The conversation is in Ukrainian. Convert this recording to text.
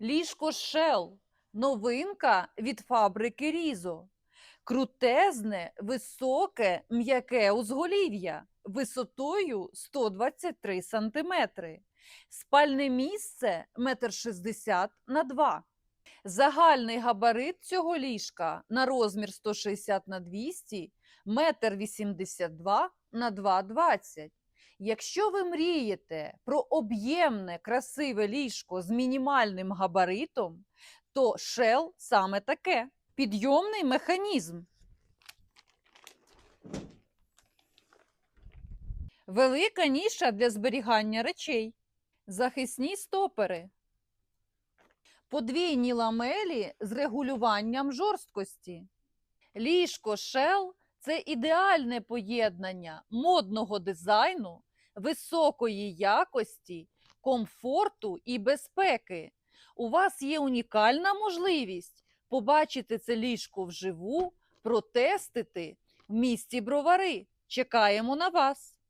Ліжко Shell – новинка від фабрики Різо. Крутезне, високе, м'яке узголів'я висотою 123 см. Спальне місце 1,60 м на 2 Загальний габарит цього ліжка на розмір 160 на 200 метр 82 на 2,20. Якщо ви мрієте про об'ємне, красиве ліжко з мінімальним габаритом, то Shell саме таке. Підйомний механізм. Велика ніша для зберігання речей. Захисні стопери. Подвійні ламелі з регулюванням жорсткості. Ліжко Shell – це ідеальне поєднання модного дизайну, високої якості, комфорту і безпеки. У вас є унікальна можливість побачити це ліжко вживу, протестити в місті Бровари. Чекаємо на вас!